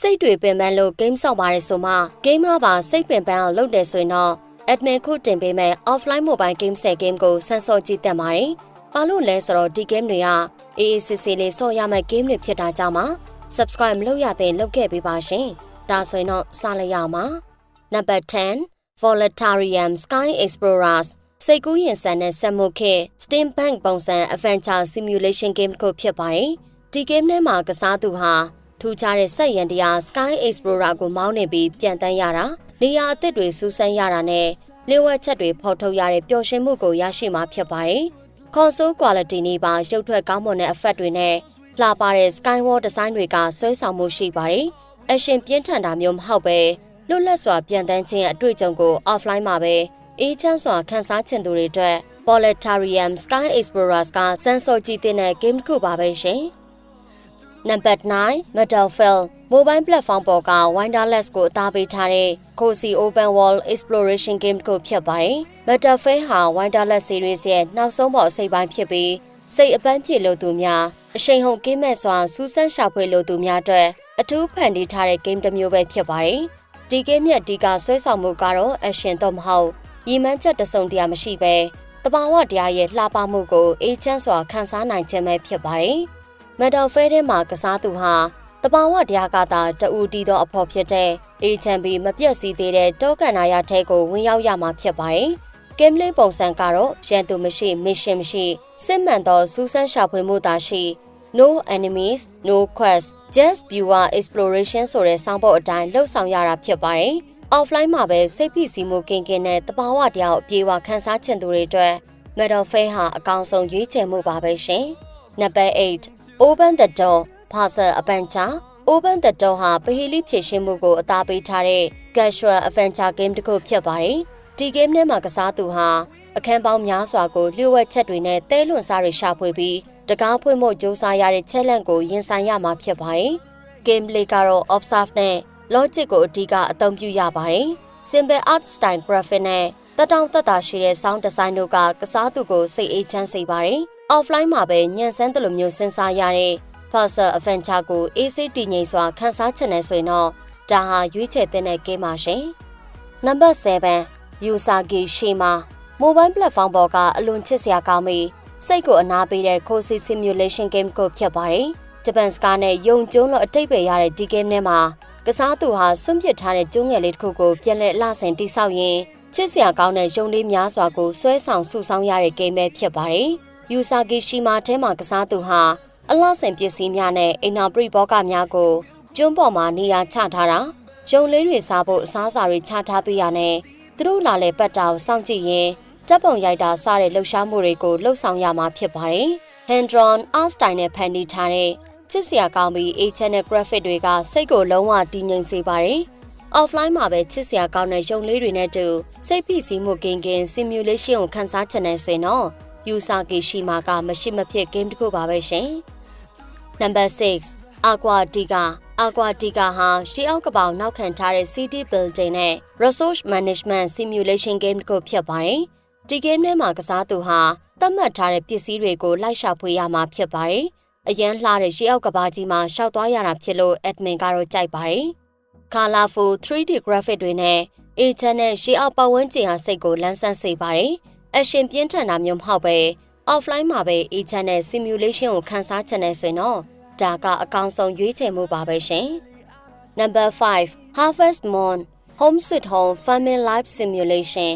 စိတ်တွေပင်ပန်းလို့ game ဆော့ပါတယ်ဆိုမှ game မှာပါစိတ်ပင်ပန်းအောင်လုပ်တယ်ဆိုရင်တော့ admin ခုတင်ပေးမဲ့ offline mobile game set game ကိုဆန်းစော့ကြည့်တတ်ပါတယ်။ဘာလို့လဲဆိုတော့ဒီ game တွေကအေးအေးဆေးဆေးလေးဆော့ရမယ့် game တွေဖြစ်တာကြောင့်ပါ subscribe မလုပ်ရသေးလုပ်ခဲ့ပေးပါရှင်။ဒါဆိုရင်တော့စလိုက်ရအောင်ပါ။ Number 10 Volatarium Sky Explorers စိတ်ကူးရင်ဆန်တဲ့ဆက်မှုခေ Steampunk ပုံစံ Adventure Simulation Game ကိုဖြစ်ပါတယ်။ဒီ game ထဲမှာကစားသူဟာ ထူးခြားတဲ့စက်ရန်တရား Sky Explorer ကိုမောင်းနေပြီးပြန်တန်းရတာနေရာအသစ်တွေစူးစမ်းရတာနဲ့လျှို့ဝှက်ချက်တွေဖော်ထုတ်ရတဲ့ပျော်ရွှင်မှုကိုရရှိမှာဖြစ်ပါတယ်။ console quality နေပါရုပ်ထွက်ကောင်းမွန်တဲ့ effect တွေနဲ့လှပတဲ့ Skyward design တွေကဆွဲဆောင်မှုရှိပါတယ်။ action ပြင်းထန်တာမျိုးမဟုတ်ပဲလွတ်လပ်စွာပြန်တန်းခြင်းအတွေ့အကြုံကို offline မှာပဲအေးချမ်းစွာခန်းစားချင်သူတွေအတွက် Proletarium Sky Explorers ကစမ်းစောကြည့်တဲ့ game တစ်ခုပါပဲရှင်။ Number 9 Metalfield Mobile Platform ပေါ်က Winderless ကိုအသားပေးထားတဲ့ Cozy Open World Exploration Game တစ်ခုဖြစ်ပါတယ်။ Metalfield ဟာ Winderless Series ရဲ့နောက်ဆုံးပေါ်အစိပ်ပိုင်းဖြစ်ပြီးစိတ်အပန်းဖြေလို့သူများအရှိန်ဟုန်ကင်းမဲ့စွာစူးစမ်းရှာဖွေလို့သူများအတွက်အထူးဖန်တီးထားတဲ့ game တစ်မျိုးပဲဖြစ်ပါတယ်။ဒီ game ရဲ့အဓိကဆွဲဆောင်မှုကတော့ action တော့မဟုတ်ရည်မှန်းချက်တစုံတရာမရှိပဲတဘာဝတရားရဲ့လှပမှုကိုအေးချမ်းစွာခန်းစားနိုင်ခြင်းပဲဖြစ်ပါတယ်။ Metal Fair ထဲမှာကစားသူဟာတဘာဝတရားကသာတူတီသောအဖို့ဖြစ်တဲ့အေးချမ်းပြီးမပြတ်စည်းသေးတဲ့တောကန်နာရထဲကိုဝင်ရောက်ရမှာဖြစ်ပါတယ်။ gameplay ပုံစံကတော့ရန်သူမရှိ mission မရှိစစ်မှန်သောစူးစမ်းရှာဖွေမှုသာရှိ no enemies no quest just viewer exploration ဆိုတဲ့စောင်းပုတ်အတိုင်းလှုပ်ဆောင်ရတာဖြစ်ပါတယ်။ offline မှာပဲစိတ်ဖိစီးမှုကင်းကင်းနဲ့တဘာဝတရားကိုအပြေအဝခန်းစားချင်သူတွေအတွက် Metal Fair ဟာအကောင်ဆုံးရွေးချယ်မှုပါပဲရှင်။ Number 8 Open the Door Puzzle Adventure Open the Door ဟာပဟီလိဖြည့်ရှင်းမှုကိုအသားပေးထားတဲ့ casual adventure game တစ်ခုဖြစ်ပါတယ်။ဒီ game ထဲမှာကစားသူဟာအခန်းပေါင်းများစွာကိုလျှို့ဝှက်ချက်တွေနဲ့တဲလွန်စားတွေရှာဖွေပြီးတကားဖွင့်ဖို့ကြိုးစားရတဲ့ challenge ကိုရင်ဆိုင်ရမှာဖြစ်ပါတယ်။ gameplay ကတော့ observe နဲ့ logic ကိုအဓိကအသုံးပြုရပါတယ်။ simple art style graphic နဲ့တတောင်သက်သာရှိတဲ့ sound design တို့ကကစားသူကိုစိတ်အေးချမ်းစေပါတယ်။ offline မှာပဲညံစမ်းတယ်လို့မျိုးစဉ်းစားရတဲ့ puzzle adventure ကို AC တည်ငြိမ်စွာခန်းစားချင်တယ်ဆိုရင်တော့ဒါဟာရွေးချယ်တဲ့ game ပါရှင်။ Number 7 Usagi Shima Mobile platform ပေါ်ကအလွန်ချစ်စရာကောင်းပြီးစိတ်ကိုအနာပေးတဲ့ cozy simulation game ကိုဖြစ်ပါတယ်။ဂျပန်စကားနဲ့ယုံကျုံလို့အတိတ်ပဲရတဲ့ဒီ game ထဲမှာကစားသူဟာစွန့်ပစ်ထားတဲ့ကျုံးငယ်လေးတစ်ခုကိုပြန်လည်လှဆင်တိဆောက်ရင်းချစ်စရာကောင်းတဲ့ရုံလေးများစွာကိုဆွဲဆောင်စုဆောင်းရတဲ့ game ပဲဖြစ်ပါတယ်။ Usagi Shima ထဲမှာကစားသူဟာအလှဆင်ပစ္စည်းများနဲ့အိမ်နာပရိဘောဂများကိုကျွန်းပေါ်မှာနေရာချထားတာရုံလေးတွေစားဖို့အစားအစာတွေချထားပေးရနဲ့သူတို့လာလေပတ်တာကိုစောင့်ကြည့်ရင်တပ်ပုံရိုက်တာစတဲ့လှုပ်ရှားမှုတွေကိုလှုပ်ဆောင်ရမှာဖြစ်ပါတယ်။ hand-drawn art style နဲ့ဖန်တီးထားတဲ့ချစ်စရာကောင်းပြီး A-channel graphic တွေကစိတ်ကိုလုံးဝတည်ငြိမ်စေပါတယ်။ offline မှာပဲချစ်စရာကောင်းတဲ့ရုံလေးတွေနဲ့တူစိတ်ဖိစီးမှုကင်းကင်း simulation ကိုခန်းစားချင်တဲ့ဆိုရင်တော့ Usagi Shima ကမရှိမဖြစ် game တစ်ခုပါပဲရှင်။ Number 6 Aquatica Aquatica ဟာရှေးအောက်ကပောင်နောက်ခံထားတဲ့ city building နဲ့ resource management simulation game တစ်ခုဖြစ်ပါတယ်။ဒီ game ထဲမှာကစားသူဟာသတ်မှတ်ထားတဲ့ပစ္စည်းတွေကိုလိုက်ရှာဖွေရမှာဖြစ်ပါတယ်။အရန်လှတဲ့ရှေးအောက်ကဘာကြီးမှာရှောက်သွားရတာဖြစ်လို့ admin ကတော့ကြိုက်ပါတယ်။ colorful 3D graphic တွေနဲ့ A-channel နဲ့ရှေးအောက်ပတ်ဝန်းကျင်ဟာစိတ်ကိုလန်းဆန်းစေပါတယ်။ action ပြင်းထန်တာမျိုးမဟုတ်ပဲ offline မှာပဲ A-channel နဲ့ simulation ကိုခန်းစားချင်တယ်ဆိုရင်တော့ဒါကအကောင်းဆုံးရွေးချယ်မှုပါပဲရှင်။ Number 5 Harvest Moon Home Sweet Home Family Life Simulation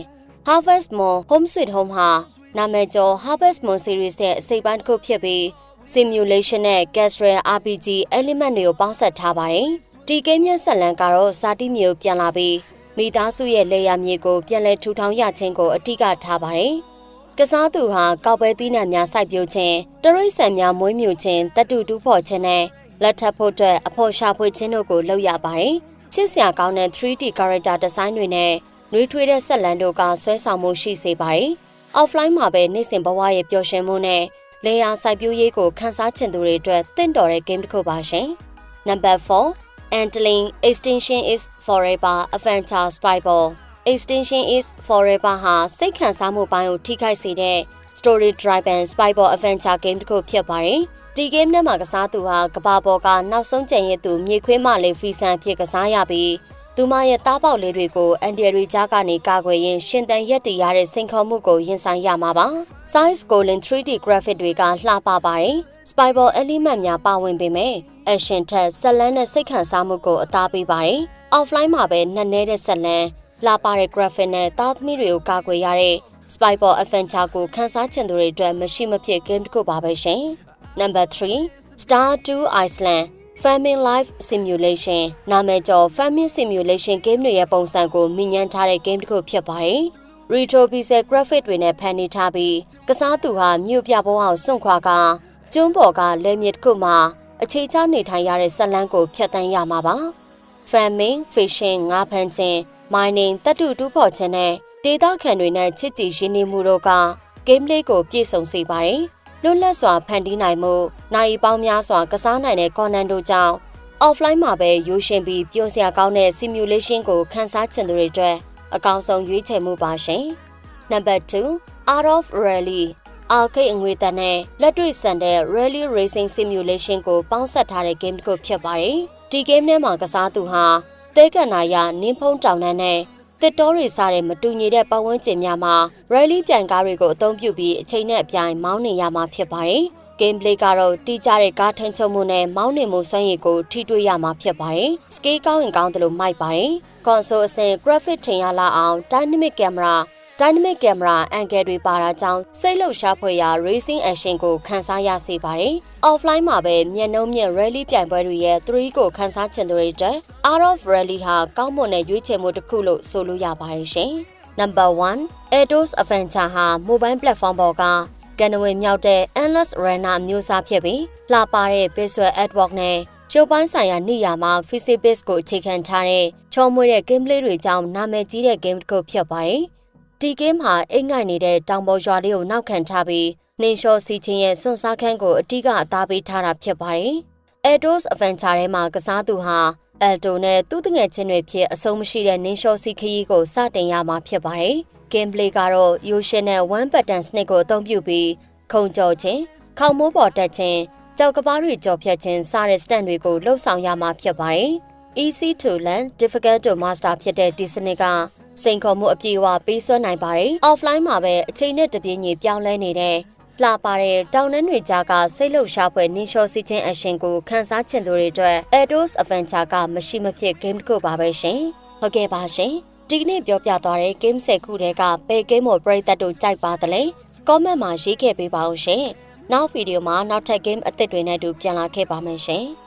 Harvest Moon Home Sweet Home ဟာနာမည်ကျော် Harvest Moon series ရဲ့အစိပ်ပိုင်းတစ်ခုဖြစ်ပြီး simulation နဲ့ casual RPG element တွေကိုပေါင်းစပ်ထားပါတယ်။ဒီ game ရဲ့ဆက်လံကတော့စာတိမျိုးပြန်လာပြီး မိသားစုရဲ့လေယာမြေကိုပြန်လည်ထူထောင်ရခြင်းကိုအထူးကထားပါတယ်။ကစားသူဟာကောက်ပဲသီးနှံများစိုက်ပျိုးခြင်းတရိတ်ဆန်များမွေးမြူခြင်းတတူတူးဖော်ခြင်းနဲ့လက်ထပ်ဖို့အတွက်အဖို့ရှာဖွေခြင်းတို့ကိုလုပ်ရပါတယ်။ချစ်စရာကောင်းတဲ့ 3D character design တွေနဲ့နှွေးထွေးတဲ့ဆက်လံတို့ကဆွဲဆောင်မှုရှိစေပါတယ်။ offline မှာပဲနေ့စဉ်ဘဝရဲ့ပျော်ရွှင်မှုနဲ့လေယာစိုက်ပျိုးရေးကိုခန်းစားချင်သူတွေအတွက်တင့်တော်တဲ့ game တစ်ခုပါရှင်။ Number 4 Antling Extinction is Forever Adventure Spyball Extinction is Forever ဟာစိတ်ခံစားမှုပိုင်းကိုထိခိုက်စေတဲ့ Story Driven Spyball Adventure Game တစ်ခုဖြစ်ပါတယ်။ဒီ game နဲ့မှာကစားသူဟာကဘာပေါ်ကနောက်ဆုံးကြံရဲ့သူမြေခွေးမလေးဖီဆန်ဖြစ်ကစားရပြီးသူမရဲ့တားပေါက်လေးတွေကိုအန်ဒီရီကြားကနေကာကွယ်ရင်းရှင်တန်ရက်တည်ရတဲ့စိန်ခေါ်မှုကိုရင်ဆိုင်ရမှာပါ။ Size Golden 3D graphic တွေကလှပပါတယ်။ Spyball element များပါဝင်ပေမဲ့ action ထက်ဇက်လန်းနဲ့စိတ်ခံစားမှုကိုအသားပေးပါတယ်။ offline မှာပဲနှက်နေတဲ့ဇက်လန်းလှပတဲ့ graphic နဲ့သားသမီးတွေကိုကာကွယ်ရတဲ့ Spyball Adventure ကိုခန်းစားချင်သူတွေအတွက်မရှိမဖြစ် game တစ်ခုပါပဲရှင်။ Number 3 Star 2 Iceland Farming Life Simulation နာမည်ကျော် Farming Simulation game တွေရဲ့ပုံစံကိုမြင်ညမ်းထားတဲ့ game တစ်ခုဖြစ်ပါတယ်။ Retro Pixel Graphic တွေနဲ့ဖန်တီးထားပြီးကစားသူဟာမြို့ပြဘုံအောင်စွန့်ခွာက ကျွန်းပေါ်ကလဲမြစ်တစ်ခုမှာအခြေချနေထိုင်ရတဲ့ဇက်လန်းကိုဖျက်ဆီးရမှာပါ။ Farming, Fishing ငါးဖမ်းခြင်း Mining တပ်တူတူးဖော်ခြင်းနဲ့ဒေသခံတွေနဲ့ချစ်ကြည်ရင်းနှီးမှုတို့က game play ကိုပြည့်စုံစေပါတယ်။လွတ်လပ်စွာဖန်တီးနိုင်မှုနိုင်ပေါင်းများစွာကစားနိုင်တဲ့ content တို့ကြောင့် offline မှာပဲရိုးရှင်းပြီးပျော်စရာကောင်းတဲ့ simulation ကိုခန်းစားချင်သူတွေအတွက်အကောင်းဆုံးရွေးချယ်မှုပါရှင်။ Number 2 Art of Rally အာကိတ်အငွေတန်နဲ့လက်တွေ့ဆန်တဲ့ Rally Racing Simulation ကိုပေါင်းစပ်ထားတဲ့ game တစ်ခုဖြစ်ပါတယ်။ဒီ game ထဲမှာကစားသူဟာတဲကန်နာရနင်းဖုံးတောင်တန်းနဲ့တစ်တောတွေစားတဲ့မတူညီတဲ့ပတ်ဝန်းကျင်များမှာ rally ပြိုင်ကားတွေကိုအသုံးပြုပြီးအချိန်နဲ့အပြိုင်မောင်းနေရမှာဖြစ်ပါတယ်။ gameplay ကတော့တီးကြတဲ့ကားထိန်ချုပ်မှုနဲ့မောင်းနေမှုစွမ်းရည်ကိုထိတွေ့ရမှာဖြစ်ပါတယ်။ scale ကောင်းရင်ကောင်းတယ်လို့မိုက်ပါတယ်။ console အဆင့် graphic ထင်ရလာအောင် dynamic camera dynamic camera angle တွေပါတာကြောင့်စိတ်လှုပ်ရှားဖွယ်ရာ racing action ကိုခန်းစားရစေပါတယ်။ offline မှာပဲမျက်နှုံးမြင့် rally ပြိုင်ပွဲတွေရဲ့3ကိုခန်းစားချင်သူတွေအတွက် Art of Rally ဟာကောင်းမွန်တဲ့ရွေးချယ်မှုတစ်ခုလို့ဆိုလို့ရပါတယ်ရှင်။ Number 1 Eidos Adventure ဟာ mobile platform ပေါ်ကကန်နဝင်မြောက်တဲ့ Endless Runner မျိုးစားဖြစ်ပြီးလှပတဲ့ visual artwork နဲ့ရုပ်ပိုင်းဆိုင်ရာနေရာမှာ physics ကိုအခြေခံထားတဲ့ချောမွေ့တဲ့ gameplay တွေကြောင့်နာမည်ကြီးတဲ့ game တစ်ခုဖြစ်ပါတယ်။ ဒီ game ဟာအိမ်ငိုက်နေတဲ့တောင်ပေါ်ရွာလေးကိုနောက်ခံထားပြီးနှင်းလျှောစီချင်းရဲ့စွန့်စားခန်းကိုအတိကအသားပေးထားတာဖြစ်ပါတယ်။ Eidos Adventure ထဲမှာကစားသူဟာအယ်တိုနဲ့သူ့တငယ်ချင်းတွေဖြစ်အဆုံးမရှိတဲ့နင်းလျှောစီခရီးကိုစတင်ရမှာဖြစ်ပါတယ်။ gameplay ကတော့ရိုးရှင်းတဲ့ one button snake ကိုအသုံးပြုပြီးခုံကြော်ခြင်း၊ခေါင်မိုးပေါ်တက်ခြင်း၊ကြောက်ကပားတွေကြော်ဖြတ်ခြင်းစတဲ့ stand တွေကိုလှုပ်ဆောင်ရမှာဖြစ်ပါတယ်။ easy to learn difficult to master ဖြစ်တဲ့ဒီစနစ်ကစိန်ခေါ်မှုအပြည့်အဝပေးစွမ်းနိုင်ပါတယ်။ offline မှာပဲအချိန်နဲ့တပြေးညီပြောင်းလဲနေတဲ့လှပါတဲ့တောင်နှင်းတွေကြားကစိတ်လှုပ်ရှားဖွယ်နင်းလျှောစီခြင်းအရှင်ကိုခန်းစားချင်သူတွေအတွက် Eidos Adventure ကမရှိမဖြစ် game တစ်ခုပါပဲရှင်။ဟုတ်ကဲ့ပါရှင်။ဒီကနေ့ပြောပြသွားတဲ့ game 10ခုထဲကဘယ် game ကိုပရိသတ်တို့ကြိုက်ပါသလဲ။ comment မှာရေးခဲ့ပေးပါဦးရှင်။နောက်ဗီဒီယိုမှာနောက်ထပ် game အသစ်တွေနဲ့တူပြန်လာခဲ့ပါမယ်ရှင်။